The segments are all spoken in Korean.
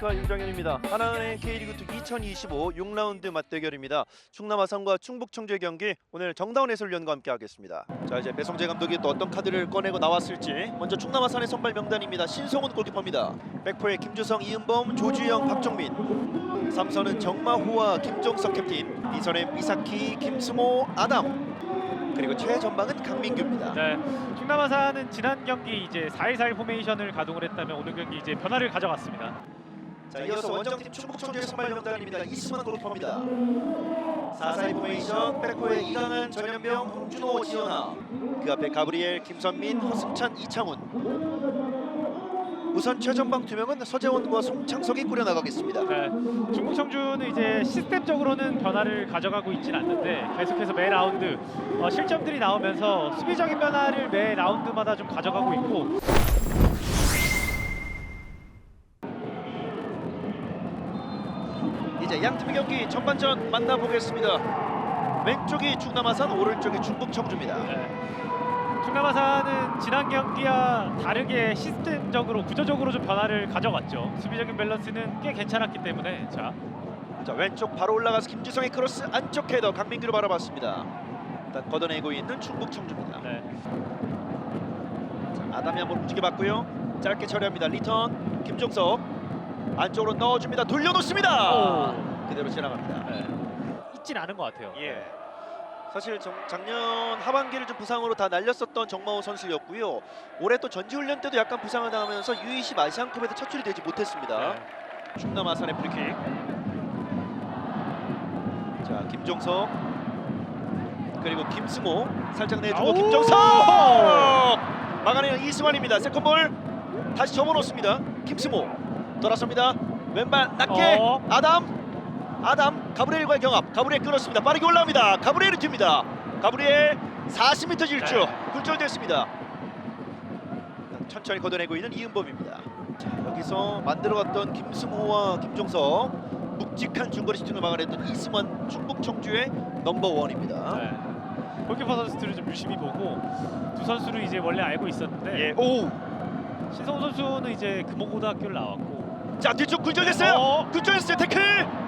안녕하십니까 윤정현입니다. 하나은행 K리그 2 2025 6라운드 맞대결입니다. 충남 아산과 충북 청주의 경기 오늘 정다운 해설위원과 함께하겠습니다. 자 이제 배성재 감독이 또 어떤 카드를 꺼내고 나왔을지 먼저 충남 아산의 선발 명단입니다. 신성훈 골키퍼입니다. 백포의 김주성, 이은범, 조주영, 박종민. 삼선은 정마호와 김종석 캡틴. 이선의 이사키, 김승호, 아담. 그리고 최전방은 강민규입니다. 네, 충남 아산은 지난 경기 이제 4-1-4-1 포메이션을 가동을 했다면 오늘 경기 이제 변화를 가져갔습니다. 자 이어서 원정팀 충북 청주의 선발 명단입니다. 이승환 골키퍼입니다. 4-4-2 포메이션 백호의 이강은 전현병 홍준호 지현아 그 앞에 가브리엘 김선민 허승찬 이창훈 우선 최전방 두 명은 서재원과 송창석이 꾸려 나가겠습니다. 네, 중국 청주는 이제 시스템적으로는 변화를 가져가고 있진 않는데 계속해서 매 라운드 어, 실점들이 나오면서 수비적인 변화를 매 라운드마다 좀 가져가고 있고 이제 양팀의 경기 전반전 만나보겠습니다. 왼쪽이 충남 아산, 오른쪽이 충북 청주입니다. 네. 충남아산은 지난 경기와 다르게 시스템적으로 구조적으로 좀 변화를 가져갔죠. 수비적인 밸런스는 꽤 괜찮았기 때문에 자 자 왼쪽 바로 올라가서 김지성의 크로스 안쪽 헤더 강민규를 바라봤습니다. 일단 걷어내고 있는 충북 청주입니다. 네. 자, 아담이 한번 움직여봤고요. 짧게 처리합니다. 리턴 김종석 안쪽으로 넣어줍니다. 돌려놓습니다. 그대로 지나갑니다. 네. 있진 않은 것 같아요. 예. 사실 정- 작년 하반기를 좀 부상으로 다 날렸었던 정마호 선수였고요. 올해 또 전지훈련 때도 약간 부상을 당하면서 U20 아시안컵에도 차출이 되지 못했습니다. 네. 충남 아산의 프리킥. 자 김종석 그리고 김승호 살짝 내주고! 김종석 막아내는 이승환입니다. 세컨볼 다시 접어놓습니다. 김승호 돌아섭니다. 왼발 낮게 어. 아담 아담 가브리엘과의 경합 가브리엘 끊었습니다. 빠르게 올라옵니다. 가브리엘이 튑니다. 가브리엘 40m 질주 네. 굴절됐습니다. 천천히 걷어내고 있는 이은범입니다. 자, 여기서 만들어갔던 김승호와 김종석 묵직한 중거리 슈팅을 막아냈던 이승환 충북 청주의 넘버 원입니다. 네. 골키퍼 선수들을 좀 유심히 보고 두 선수를 이제 원래 알고 있었는데 예, 오, 신성훈 선수는 이제 금호고등학교를 나왔고 자 뒤쪽 굴절됐어요. 어? 굴절됐어요. 태클.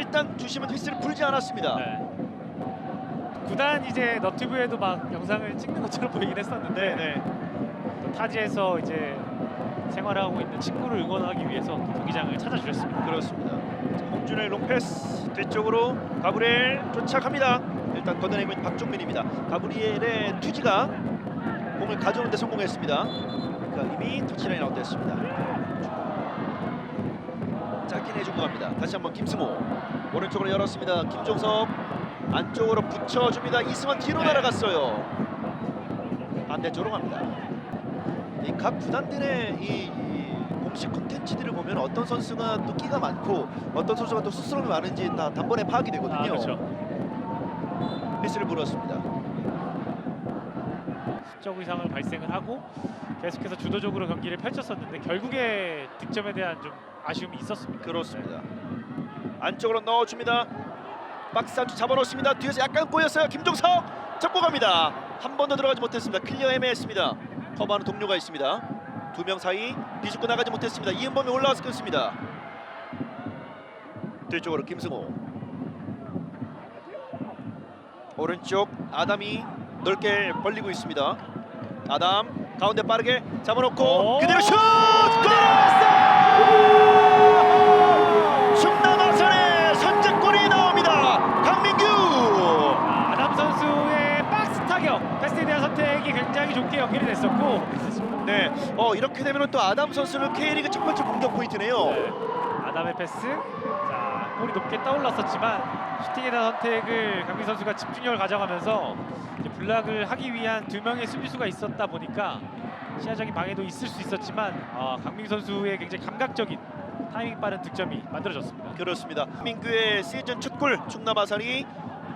일단 주심은 휘슬을 불지 않았습니다. 네. 구단 이제 너튜브에도 막 영상을 찍는 것처럼 보이긴 했었는데 네. 또 타지에서 이제 생활하고 있는 친구를 응원하기 위해서 경기장을 찾아주셨습니다. 그렇습니다. 자, 홍준의 롱패스 뒤쪽으로 가브리엘 쫓아갑니다. 일단 걷어내고 있는 박종민입니다. 가브리엘의 투지가 공을 가져오는데 성공했습니다. 그러니까 이미 터치라인 아웃됐습니다. 내주고 갑니다. 다시 한번 김승호 오른쪽으로 열었습니다. 김종석 안쪽으로 붙여줍니다. 이승환 뒤로 네. 날아갔어요. 반대쪽으로 갑니다. 이 각 구단들의 이, 이 공식 콘텐츠들을 보면 어떤 선수가 또 끼가 많고 어떤 선수가 또 스스럼이 많은지 다 단번에 파악이 되거든요. 아, 그렇죠. 패스를 불었습니다. 수적 이상을 발생을 하고 계속해서 주도적으로 경기를 펼쳤었는데 결국에 득점에 대한 좀 아쉬움이 있었습니다. 그렇습니다. 안쪽으로 넣어줍니다. 박스 안쪽 잡아놓습니다. 뒤에서 약간 꼬였어요. 김종석 잡고 갑니다. 한 번도 들어가지 못했습니다. 클리어 애매했습니다. 커버하는 동료가 있습니다. 두 명 사이 비집고 나가지 못했습니다. 이은범이 올라와서 끊습니다. 뒤쪽으로 김승호. 오른쪽 아담이 넓게 벌리고 있습니다. 아담 가운데 빠르게 잡아놓고 오! 그대로 슛! 골! 충남 아산의 선제골이 나옵니다. 강민규. 아, 아담 선수의 박스 타격 패스에 대한 선택이 굉장히 좋게 연결이 됐었고 네, 어 이렇게 되면 또 아담 선수는 K리그 첫 번째 공격 포인트네요. 네, 아담의 패스 자 골이 높게 떠올랐었지만 슈팅에 대한 선택을 강민 선수가 집중력을 가져가면서 이제 블락을 하기 위한 두 명의 수비수가 있었다 보니까 시야적인 방해도 있을 수 있었지만 어, 강민 선수의 굉장히 감각적인 타이밍 빠른 득점이 만들어졌습니다. 그렇습니다. 민규의 시즌 첫골 충남 아산이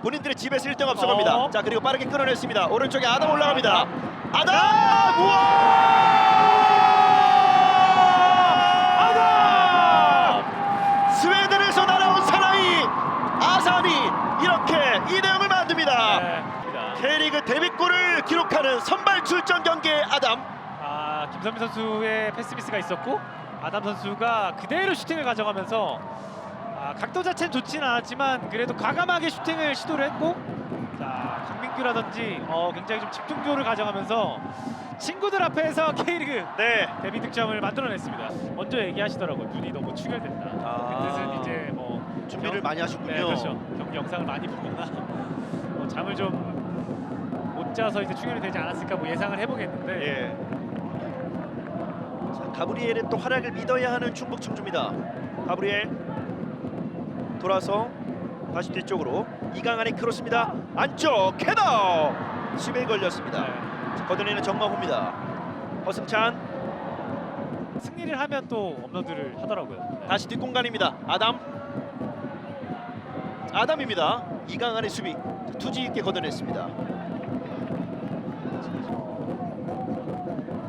본인들의 집에서 1등 앞서갑니다. 어. 자 그리고 빠르게 끌어냈습니다. 오른쪽에 아담 올라갑니다. 아담! 우와! 아담! 스웨덴에서 날아온 사나이 아산이 이렇게 2대0을 만듭니다. 네, K리그 데뷔골을 기록하는 선발 출전 경기의 아담. 아 김선민 선수의 패스 미스가 있었고 아담 선수가 그대로 슈팅을 가져가면서 아, 각도 자체는 좋지는 않았지만 그래도 과감하게 슈팅을 시도를 했고 자 강민규라든지 어, 굉장히 좀 집중도를 가져가면서 친구들 앞에서 K리그 네. 데뷔 득점을 만들어냈습니다. 먼저 얘기하시더라고요. 눈이 너무 충혈된다. 아. 그 뜻은 이제 뭐 준비를 경- 많이 하시군요. 네, 그렇죠. 경기 영상을 많이 보거나 뭐 잠을 좀 못 자서 이제 충혈이 되지 않았을까 뭐 예상을 해보겠는데 예. 자, 가브리엘의 또 활약을 믿어야 하는 충북 청주입니다. 가브리엘 돌아서 다시 뒤쪽으로 이강한의 크로스입니다. 안쪽 헤더 수비에 걸렸습니다. 네. 자, 걷어내는 정마호입니다. 허승찬 승리를 하면 또 업로드를 하더라고요. 네. 다시 뒷공간입니다. 아담 아담입니다. 이강한의 수비 자, 투지 있게 걷어냈습니다.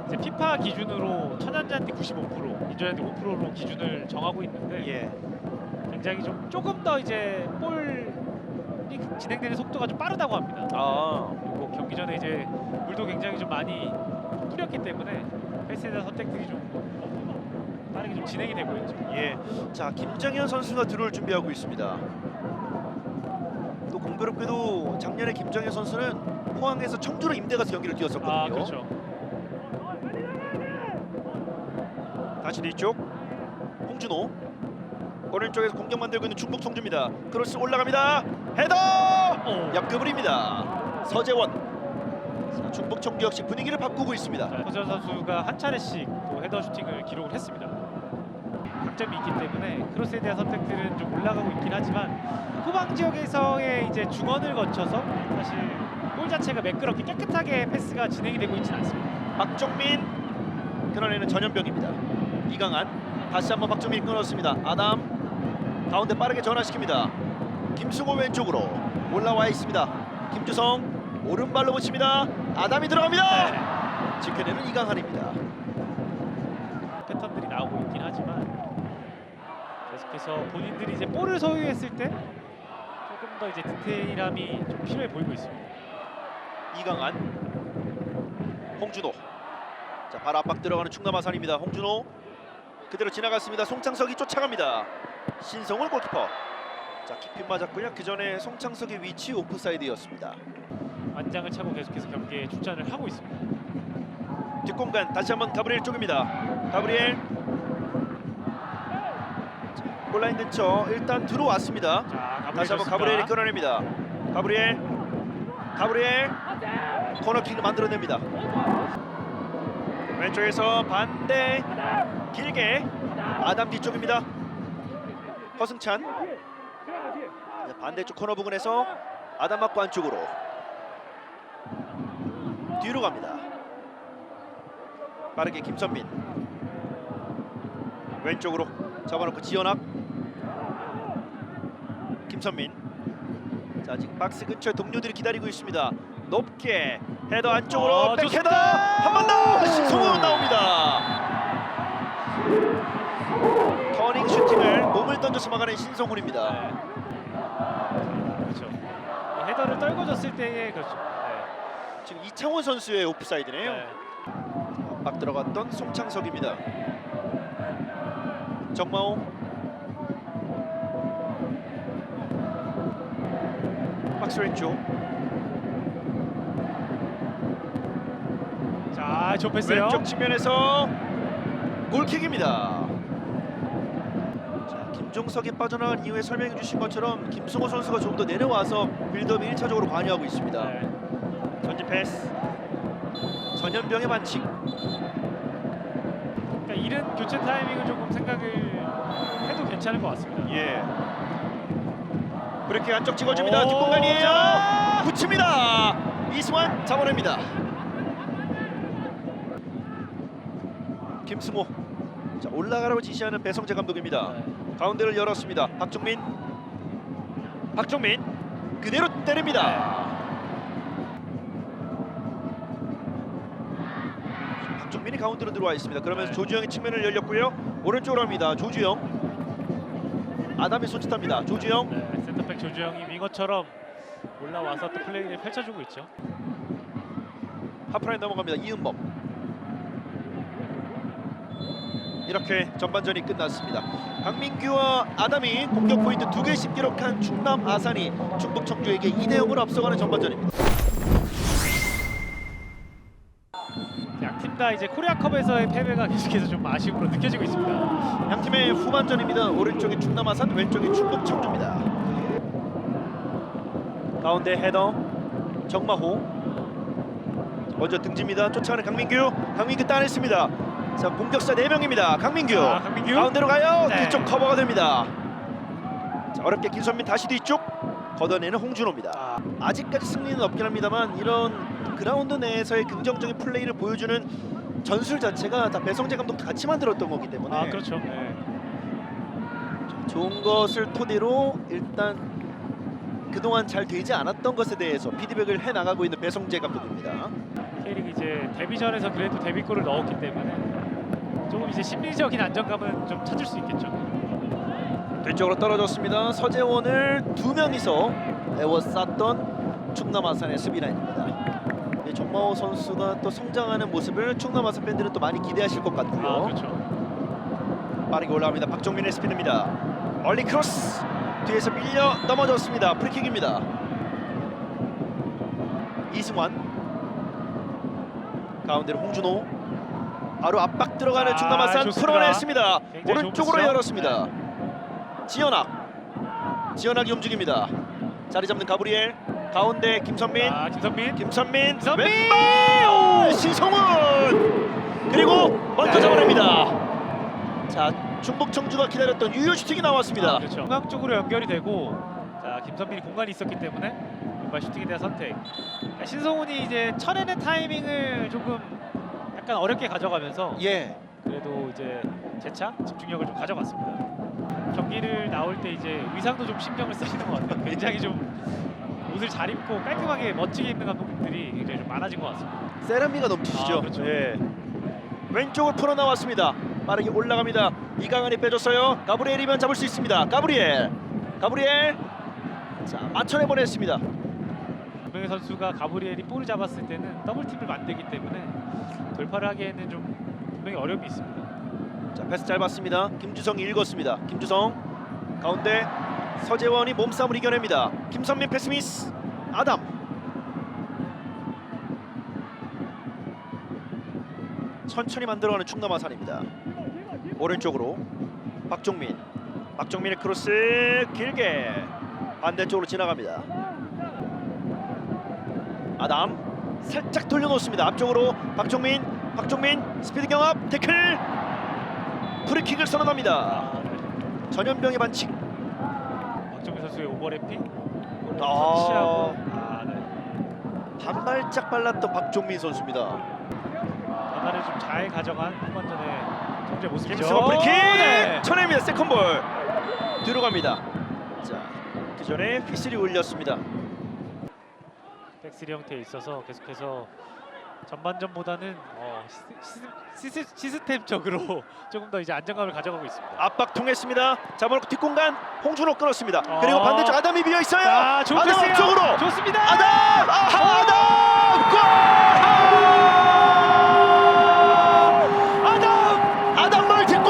이제 피파 기준으로 천연잔디 95%, 인조잔디 5%로 기준을 정하고 있는데 예. 굉장히 좀 조금 더 이제 볼이 진행되는 속도가 좀 빠르다고 합니다. 아 그리고 경기 전에 이제 물도 굉장히 좀 많이 뿌렸기 때문에 패스에 대한 선택들이 좀 빠르게 좀 진행이 되고 있죠. 예. 자, 김정현 선수가 들어올 준비하고 있습니다. 또 공교롭게도 작년에 김정현 선수는 포항에서 청주로 임대 가서 경기를 뛰었었거든요. 아 그렇죠. 다시 뒤쪽 홍준호 오른쪽에서 공격 만들고 있는 충북 청주입니다. 크로스 올라갑니다. 헤더 오. 옆그물입니다. 서재원 자, 충북 청주 역시 분위기를 바꾸고 있습니다. 자, 허재원 선수가 한 차례씩 또 헤더 슈팅을 기록을 했습니다. 강점이 있기 때문에 크로스에 대한 선택들은 좀 올라가고 있긴 하지만 후방 지역에서의 이제 중원을 거쳐서 사실 골 자체가 매끄럽게 깨끗하게 패스가 진행이 되고 있지는 않습니다. 박정민 끊어내는 전현병입니다. 이강한 다시 한번 박정민 끊었습니다. 아담 가운데 빠르게 전환시킵니다. 김승호 왼쪽으로 올라와 있습니다. 김주성 오른발로 붙입니다. 아담이 들어갑니다. 네. 지켜내는 이강한입니다. 패턴들이 나오고 있긴 하지만 계속해서 본인들이 이제 볼을 소유했을 때 조금 더 이제 디테일함이 좀 필요해 보이고 있습니다. 이강한 홍준호 자, 발 압박 들어가는 충남 아산입니다. 홍준호 그대로 지나갔습니다. 송창석이 쫓아갑니다. 신성훈 골키퍼 자 킥핀 맞았고요. 그 전에 송창석의 위치 오프사이드였습니다. 완장을 차고 계속해서 경기에 출전을 하고 있습니다. 뒷공간 다시 한번 가브리엘 쪽입니다. 가브리엘 자, 골라인 근처 일단 들어왔습니다. 자, 가브리엘 다시 한번 좋습니다. 가브리엘이 끌어냅니다. 가브리엘 가브리엘 코너킥을 만들어냅니다. 왼쪽에서 반대 길게 아담 뒤쪽입니다. 허승찬 자, 반대쪽 코너 부근에서 아담 맞고 안쪽으로 뒤로 갑니다. 빠르게 김선민 왼쪽으로 잡아놓고 지연학 김선민 자 지금 박스 근처에 동료들이 기다리고 있습니다. 높게 헤더 안쪽으로 어, 백헤더. 한 번 더 신성훈 나옵니다. 슈팅을 몸을 던져서 막아낸 신성훈입니다. 네. 그렇죠. 이 헤더를 떨궈졌을 때의 그렇죠. 지금 이창훈 선수의 오프사이드네요. 네. 막 들어갔던 송창석입니다. 정마호 박스 왼쪽 네. 자, 좋 패스요. 왼쪽 측면에서 골킥입니다. 자, 김종석이 빠져나간 이후에 설명해 주신 것처럼 김승호 선수가 좀더 내려와서 빌드업에 1차적으로 관여하고 있습니다. 네. 전진 패스 전현병의 반칙 그러니까 이른 교체 타이밍을 조금 생각을 해도 괜찮을 것 같습니다. 예. 그렇게 안쪽 찍어줍니다. 오, 뒷공간이에요. 자! 붙입니다. 이승환 잡아냅니다. 김승호. 자 올라가라고 지시하는 배성재 감독입니다. 네. 가운데를 열었습니다. 박종민. 박종민 그대로 때립니다. 박종민이 가운데로 들어와 있습니다. 그러면서 네. 조주영의 측면을 열렸고요. 오른쪽으로 합니다. 조주영. 아담이 손짓합니다. 조주영. 네, 센터백 조주영이 윙어처럼 올라와서 또 플레이를 펼쳐주고 있죠. 하프라인 넘어갑니다. 이은범. 이렇게 전반전이 끝났습니다. 강민규와 아담이 공격 포인트 두 개씩 기록한 충남 아산이 충북 청주에게 2대 0으로 앞서가는 전반전입니다. 양팀 다 이제 코리아컵에서의 패배가 계속해서 좀 아쉬움으로 느껴지고 있습니다. 양 팀의 후반전입니다. 오른쪽이 충남 아산, 왼쪽이 충북 청주입니다. 가운데 헤더 정마호 먼저 등집니다. 쫓아가는 강민규, 강민규 따냈습니다. 자 공격사 4명입니다. 강민규 아, 강민규. 가운데로 가요. 네. 뒤쪽 커버가 됩니다. 자, 어렵게 김선민 다시 뒤쪽 걷어내는 홍준호입니다. 아, 아직까지 승리는 없긴 합니다만 이런 그라운드 내에서의 긍정적인 플레이를 보여주는 전술 자체가 다 배성재 감독도 같이 만들었던 거기 때문에 아 그렇죠. 네. 좋은 것을 토대로 일단 그동안 잘 되지 않았던 것에 대해서 피드백을 해 나가고 있는 배성재 감독입니다. K리그 이제 데뷔전에서 그래도 데뷔골을 넣었기 때문에 조금 이제 심리적인 안정감은 좀 찾을 수 있겠죠. 뒤쪽으로 떨어졌습니다. 서재원을 두 명이서 에워쌌던 충남 아산의 수비라인입니다. 이 정마호 선수가 또 성장하는 모습을 충남 아산 팬들은 또 많이 기대하실 것 같고요. 아 그렇죠. 빠르게 올라갑니다. 박종민의 스피드입니다. 얼리 크로스 뒤에서 밀려 넘어졌습니다. 프리킥입니다. 이승환 가운데로 홍준호 바로 압박 들어가는 아, 충남아산 좋습니다. 풀어냈습니다. 오른쪽으로 열었습니다. 지연학 지연학이 움직입니다. 자리 잡는 가브리엘 가운데 김선민 아 김선민. 김선민 김선민! 왼발 신성훈 그리고 먼저 네. 잡아냅니다. 자 충북 청주가 기다렸던 유효 슈팅이 나왔습니다. 아, 그렇죠. 중앙 쪽으로 연결이 되고 자 김선민이 공간이 있었기 때문에 왼발 슈팅에 대한 선택. 자, 신성훈이 이제 쳐내는 타이밍을 조금 약간 어렵게 가져가면서 예. 그래도 이제 재차 집중력을 좀 가져갔습니다. 경기를 나올 때 이제 의상도 좀 신경을 쓰시는 것 같아요. 굉장히 좀 옷을 잘 입고 깔끔하게 멋지게 입는 감독님들이 굉장히 좀 많아진 것 같습니다. 세련미가 넘치시죠. 아, 그렇죠. 예. 왼쪽을 풀어 나왔습니다. 빠르게 올라갑니다. 이강한이 빼줬어요. 가브리엘이면 잡을 수 있습니다. 가브리엘. 가브리엘. 자 맞춰내 보냈습니다. 김명희 선수가 가브리엘이 볼을 잡았을 때는 더블 팀을 만들기 때문에 돌파를 하기에는 좀 분명히 어려움이 있습니다. 자 패스 짧았습니다. 김주성이 읽었습니다. 김주성 가운데 서재원이 몸싸움을 이겨냅니다. 김선민 패스 미스. 아담. 천천히 만들어가는 충남 아산입니다. 오른쪽으로 박종민. 박종민의 크로스 길게 반대쪽으로 지나갑니다. 아담 살짝 돌려놓습니다. 앞쪽으로 박종민. 박종민 스피드 경합 태클 프리킥을 선언합니다. 전현병의 반칙. 박정민 선수의 오버래핑 아. 아, 네. 반발짝 빨랐던 박종민 선수입니다. 변화를 좀잘 가져간 후반전 의 정재 모습이죠. 김승호 프리킥 네. 쳐냅니다. 세컨볼 뒤로 갑니다. 자, 그 전에 휘슬이 울렸습니다. 백스리 형태에 있어서 계속해서 전반전보다는 어, 시스, 시스, 시스 템적으로 조금 더 이제 안정감을 가져가고 있습니다. 압박 통했습니다. 잡아놓고 뒷공간 홍준호 끊었습니다. 아. 그리고 반대쪽 아담이 비어 있어요. 자, 아담. 앞쪽으로 좋습니다. 아담 아하, 아담 골! 아담 아담 멀티골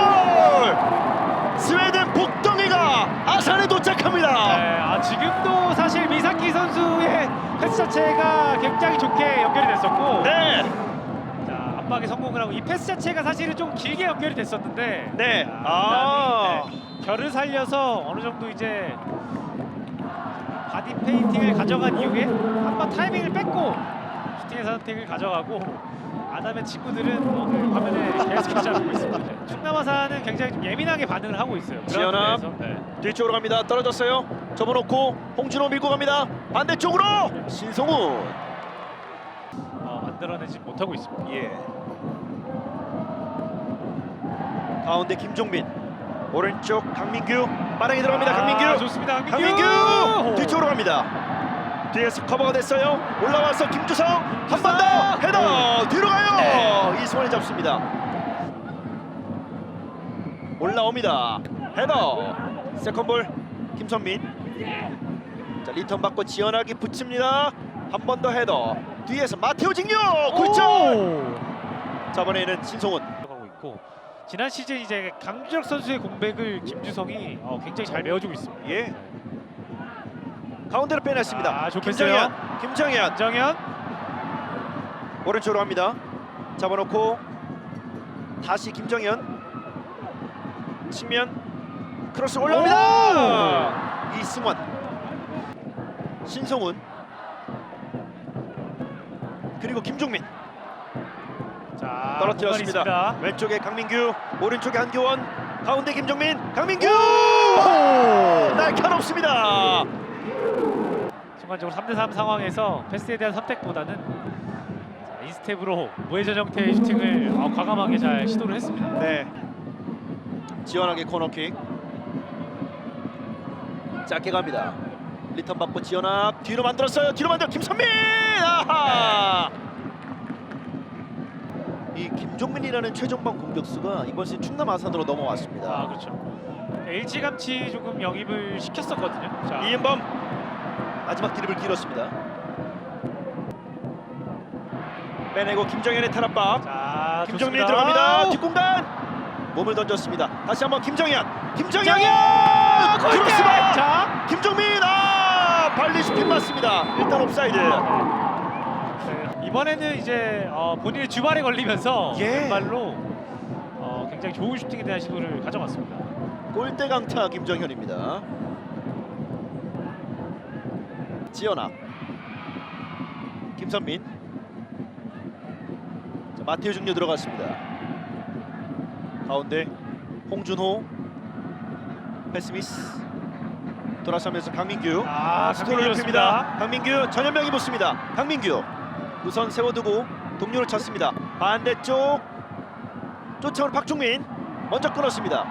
스웨덴 복덩이가 아산에 도착합니다. 네, 아, 지금도 사실 미사키 선수의 패스 자체가 굉장히 좋게 연결이 됐었고 네, 자, 압박에 성공을 하고 이 패스 자체가 사실은 좀 길게 연결이 됐었는데 네. 자, 아. 네, 결을 살려서 어느 정도 이제 바디 페인팅을 가져간 이후에 한번 타이밍을 뺏고 슈팅의 선택을 가져가고 아담의 친구들은 오늘 화면에 계속해서 잡고 있습니다. 충남아산은 굉장히 좀 예민하게 반응을 하고 있어요. 지연아. 그라운드에서. 네. 뒤쪽으로 갑니다. 떨어졌어요. 접어놓고 홍준호 밀고 갑니다. 반대쪽으로 신성훈. 어, 만들어내지 못하고 있습니다. 예. 가운데 김종민. 오른쪽 강민규. 빠르게 들어갑니다. 아, 강민규. 좋습니다. 강민규. 강민규 뒤쪽으로 갑니다. 뒤에서 커버가 됐어요. 올라와서 김주성 한 번 더 헤더 뒤로 가요. 네. 이승원이 잡습니다. 올라옵니다. 헤더 세컨볼 김선민. 자 리턴 받고 지연하게 붙입니다. 한 번 더 헤더 뒤에서 마테오 직료 굴절. 오! 저번에는 신성훈. 들어가고 있고 지난 시즌 이제 강주혁 선수의 공백을 김주성이 어, 굉장히 잘 메워주고 있습니다. 예. 가운데로 빼냈습니다. 아. 김정현, 김정현 안정현 오른쪽으로 합니다. 잡아놓고 다시 김정현 측면 크로스 올라옵니다. 이승원, 신성훈 그리고 김종민 자 떨어뜨렸습니다. 공간이 있습니다. 왼쪽에 강민규, 오른쪽에 한교원, 가운데 김종민, 강민규 날카롭습니다. 순간적으로 3대3 상황에서 패스에 대한 선택보다는 자, 인스텝으로 무회전 형태의 슈팅을 어, 과감하게 잘 시도를 했습니다. 네. 지원하게 코너킥. 짧게 갑니다. 리턴 받고 지원학 뒤로 만들었어요. 뒤로 만들어 김선민. 아하. 이 김종민이라는 최전방 공격수가 이번 시즌 충남 아산으로 넘어왔습니다. 아 그렇죠. 일찌감치 조금 영입을 시켰었거든요. 자, 이은범 마지막 드립을 길었습니다. 빼내고 김정현의 탈압박. 자 김정민이 좋습니다. 들어갑니다. 뒷공간 몸을 던졌습니다. 다시 한번 김정현. 김정현! 크로스바. 자 김종민 아 발리 슈팅 맞습니다. 일단 옵사이드. 네, 이번에는 이제 어, 본인의 주발에 걸리면서 예. 왼발로 어, 굉장히 좋은 슈팅에 대한 시도를 가져갔습니다. 골대 강타 김정현입니다. 지연아 김선민 자, 마테오 중료 들어갔습니다. 가운데 홍준호 패스미스 돌아서면서 강민규 아, 스토를 강민규였습니다. 눕힙니다. 강민규 전현명이 붙습니다. 강민규 우선 세워두고 동료를 찾습니다. 반대쪽 쫓아오는 박종민 먼저 끊었습니다.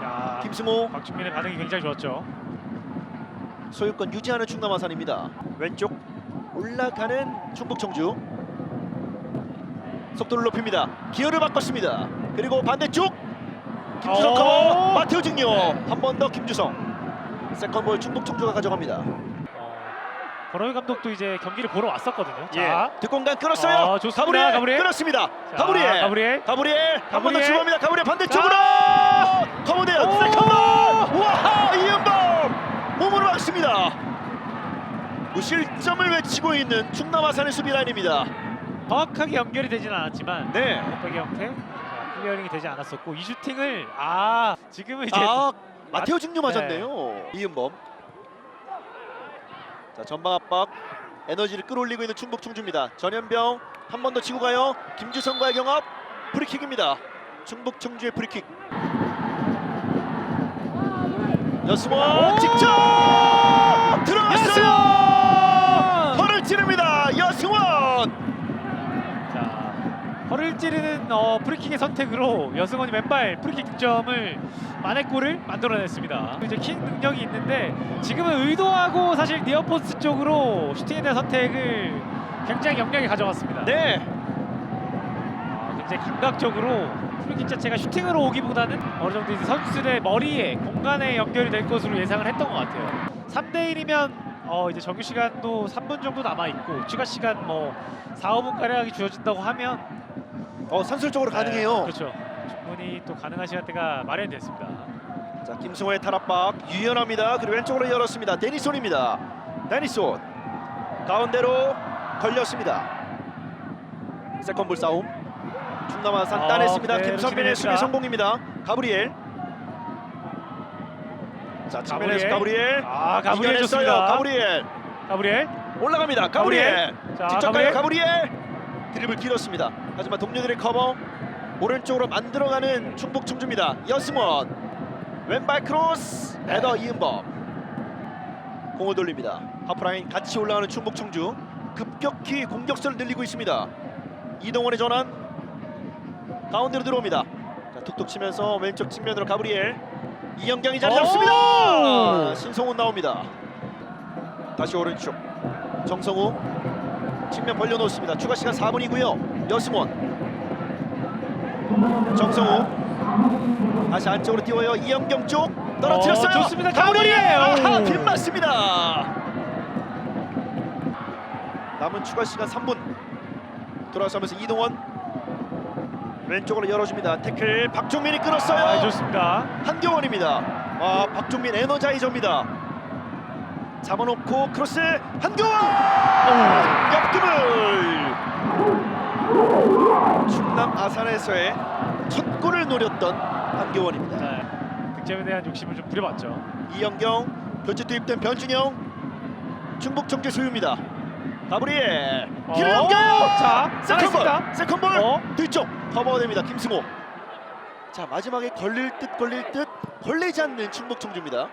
자, 김승호 박준민의 반응이 굉장히 좋았죠. 소유권 유지하는 충남 아산입니다. 왼쪽 올라가는 충북 청주 속도를 높입니다. 기어를 바꿨습니다. 그리고 반대쪽 김주성 오! 커버 마테오 증료 네. 한번 더 김주성 세컨볼 충북 청주가 가져갑니다. 어, 권호희 감독도 이제 경기를 보러 왔었거든요. 예. 자, 뒷공간 끌었어요. 어, 좋습니다. 가브리엘, 가브리엘. 끌었습니다. 자, 가브리엘 가브리엘. 가브리엘 한 번 더. 출발합니다. 가브리엘 반대쪽으로. 오! 세컨볼 와 막습니다. 무실점을 외치고 있는 충남 아산의 수비 라인입니다. 정확하게 연결이 되지는 않았지만 네. 백의 형태 자, 클리어링이 되지 않았었고 이 슈팅을 아 지금은 이제 아 마테오 증류 네. 맞았네요. 이은범. 자 전방 압박 에너지를 끌어올리고 있는 충북 충주입니다. 전현병 한 번 더 치고 가요. 김주성과의 경합 프리킥입니다. 충북 충주의 프리킥. 여승원 오! 직접 들어갔어요. 여승원! 허를 찌릅니다. 여승원. 자 허를 찌르는 어, 프리킥의 선택으로 여승원이 왼발 프리킥 득점을 만회골을 만들어냈습니다. 이제 킥 능력이 있는데 지금은 의도하고 사실 니어포스트 쪽으로 슈팅에 대한 선택을 굉장히 영리하게 가져갔습니다. 네. 아, 굉장히 감각적으로 프리킥 자체가 슈팅으로 오기보다는 어느 정도 이제 선수들의 머리에 공간에 연결이 될 것으로 예상을 했던 것 같아요. 3대 1이면 어 이제 정규 시간도 3분 정도 남아 있고 추가 시간 뭐 4, 5분 가량이 주어진다고 하면 어 산술적으로 네, 가능해요. 그렇죠. 충분히 또 가능한 시간대가 마련됐습니다. 자 김승호의 탈압박 유연합니다. 그리고 왼쪽으로 열었습니다. 데니손입니다. 데니손 가운데로 걸렸습니다. 세컨볼 싸움. 충남아산 아, 따냈습니다. 그대로 김선민의 수비 진행됩니다. 성공입니다. 가브리엘. 자 측면에서 가브리엘. 아 가브리엘 이겨냈어요. 좋습니다. 가브리엘 가브리엘. 올라갑니다. 가브리엘. 자 직접 가요. 가브리엘. 드립을 길었습니다. 하지만 동료들의 커버 오른쪽으로 만들어가는 충북 충주입니다. 여승원 왼발 크로스 헤더 이은범 공을 돌립니다. 하프라인 같이 올라가는 충북 충주 급격히 공격수를 늘리고 있습니다. 이동원의 전환 가운데로 들어옵니다. 자, 툭툭 치면서 왼쪽 측면으로 가브리엘 이영경이 자리 오! 잡습니다. 신성훈 나옵니다. 다시 오른쪽 정성우 측면 벌려놓습니다. 추가 시간 4분이고요. 여승원 정성우 다시 안쪽으로 띄워요. 이영경 쪽 떨어뜨렸어요. 어, 좋습니다. 가브리엘! 아하 오. 빗 맞습니다. 남은 추가 시간 3분 돌아서면서 이동원 왼쪽으로 열어줍니다. 태클 박종민이 끊었어요. 아, 좋습니다. 한경원입니다. 아 박종민 에너자이저입니다. 잡아놓고 크로스 한경원 옆금을 충남 아산에서의 첫 골을 노렸던 한경원입니다. 네. 득점에 대한 욕심을 좀 부려봤죠. 이영경 교체 투입된 변준영 충북 정제 소유입니다. 가브리엘 어, 길을 넘겨요. 자, 세컨볼. 세컨볼 어? 뒤쪽 커버가 됩니다. 김승호. 자 마지막에 걸릴 듯 걸릴 듯 걸리지 않는 충북 청주입니다.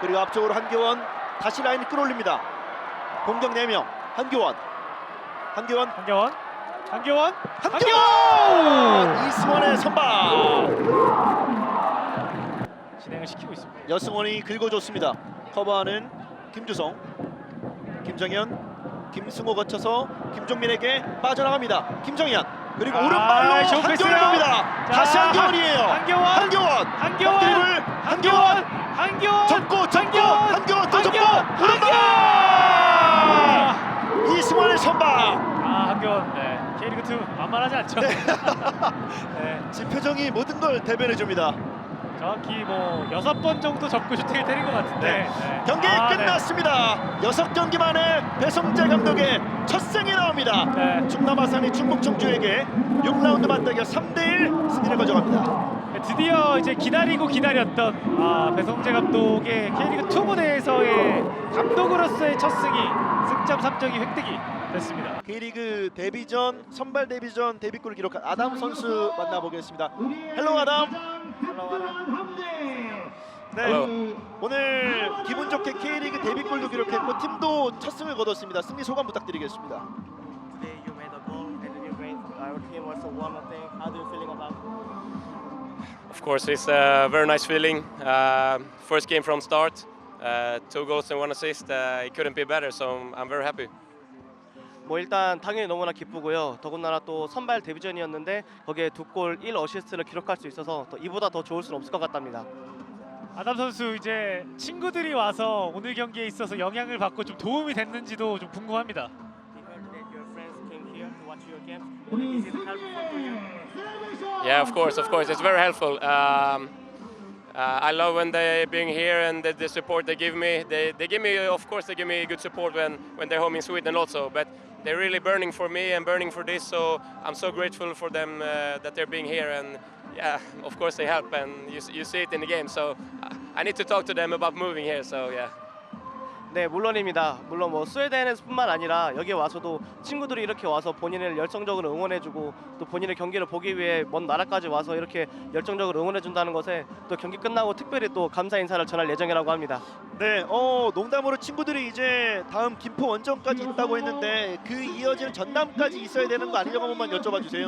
그리고 앞쪽으로 한교원 다시 라인을 끌어올립니다. 공격 4명. 한교원 한교원 한경원, 한경원, 한교원 이승원의 선방 진행을 시키고 있습니다. 여승원이 긁어줬습니다. 커버하는 김주성, 김정현, 김승호 거쳐서 김종민에게 빠져나갑니다. 김정현. 그리고 아, 오른발로. 자, 다시 한교원이에요. 한경원, 한교원, 한경원, 드리블, 한경원, 한경원, 접고 접고 한경원, 한교원 또 접고 오른발! 이승원의 선방. 아, 한경원, 네. K리그 2 만만하지 않죠. 네. 지금 표정이 모든 걸 대변해 줍니다. 정확히 뭐 여섯 번 정도 접고 슈팅을 때린 것 같은데 네. 경기 아, 네. 끝났습니다. 여섯 경기 만에 배성재 감독의 첫 승이 나옵니다. 네. 충남 아산이 충북 청주에게 6라운드 맞대결 3대1 승리를 가져갑니다. 네, 드디어 이제 기다리고 기다렸던 아, 배성재 감독의 K리그 2 무대에서의 감독으로서의 첫 승이 승점 3점이 획득이 됐습니다. K리그 데뷔전 선발 데뷔전 데뷔골을 기록한 아담 선수 만나보겠습니다. 헬로 아담. 네. Hello. 오늘 기분 좋게 K리그 데뷔골도 기록했고 팀도 첫 승을 거뒀습니다. 승리 소감 부탁드리겠습니다. Today you made a goal and you made our team also won a thing. How do you feeling about it? Of course, it's a very nice feeling. Uh, first game from start, uh, two goals and one assist. Uh, it couldn't be better, so I'm very happy. 뭐 일단 당연히 너무나 기쁘고요. 더군다나 또 선발 데뷔전이었는데 거기에 두 골 1 어시스트를 기록할 수 있어서 더 이보다 더 좋을 수는 없을 것 같답니다. 아담 선수 이제 친구들이 와서 오늘 경기에 있어서 영향을 받고 좀 도움이 됐는지도 좀 궁금합니다. Yeah, of course, of course, it's very helpful. Um, uh, I love when they being here and the, the support they give me. They, they give me, of course, they give me good support when, when they're home in Sweden also. But they're really burning for me and burning for this. So I'm so grateful for them uh, that they're being here. And yeah, of course they help, and you, you see it in the game. So I need to talk to them about moving here. So yeah. 네, 물론입니다. 물론 뭐 스웨덴에서뿐만 아니라 여기 와서도 친구들이 이렇게 와서 본인을 열정적으로 응원해주고 또 본인의 경기를 보기 위해 먼 나라까지 와서 이렇게 열정적으로 응원해준다는 것에 또 경기 끝나고 특별히 또 감사 인사를 전할 예정이라고 합니다. 네, 어 농담으로 친구들이 이제 다음 김포 원정까지 있다고 했는데 그 이어지는 전남까지 있어야 되는 거 아니냐고 한 번만 여쭤봐 주세요.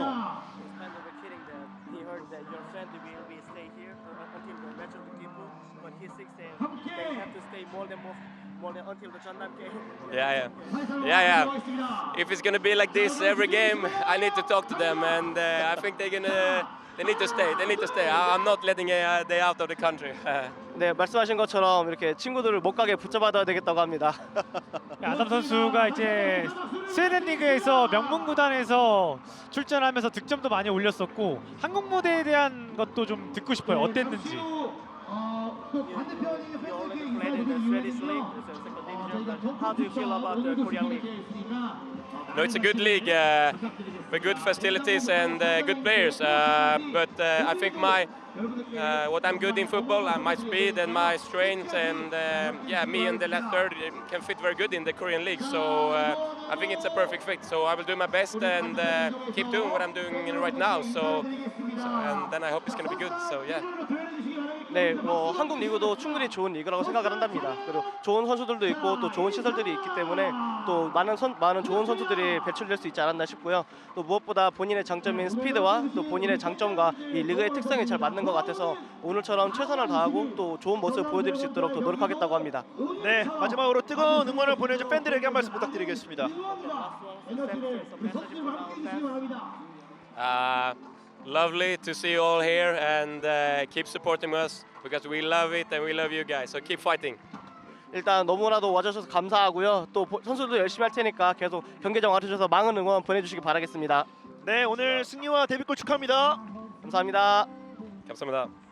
Until the Chandam game. Yeah, yeah, yeah, yeah. If it's gonna be like this every game, I need to talk to them, and uh, I think they're gonna. They need to stay. They need to stay. I'm not letting a day out of the country. 네, 말씀하신 것처럼 이렇게 친구들을 못 가게 붙잡아둬야 되겠다고 합니다. 아담 선수가 이제 스웨덴 리그에서 명문 구단에서 출전하면서 득점도 많이 올렸었고 한국 무대에 대한 것도 좀 듣고 싶어요. 어땠는지. you already played in the Swedish league, the second division. How do you feel about the Korean league? no, it's a good league uh, with good facilities and uh, good players. Uh, but uh, I think my uh, what I'm good in football, uh, my speed and my strength, and uh, yeah, me and the left third uh, can fit very good in the Korean league. So uh, I think it's a perfect fit. So I will do my best and uh, keep doing what I'm doing right now. So, so and then I hope it's gonna be good. So yeah. 네, 뭐 한국 리그도 충분히 좋은 리그라고 생각을 한답니다. 그리고 좋은 선수들도 있고 또 좋은 시설들이 있기 때문에 또 많은 선 많은 좋은 선수들이 배출될 수 있지 않았나 싶고요. 또 무엇보다 본인의 장점인 스피드와 또 본인의 장점과 이 리그의 특성이 잘 맞는 것 같아서 오늘처럼 최선을 다하고 또 좋은 모습을 보여드릴 수 있도록 더 노력하겠다고 합니다. 네, 마지막으로 뜨거운 응원을 보내준 팬들에게 한 말씀 부탁드리겠습니다. Uh, lovely to see you all here and uh, keep supporting us because we love it and we love you guys. So keep fighting. 일단 너무나도 와주셔서 감사하고요. 또 보- 선수도 열심히 할 테니까 계속 경기장 와주셔서 많은 응원 보내주시기 바라겠습니다. 네 오늘 승리와 데뷔골 축하합니다. 감사합니다. 감사합니다.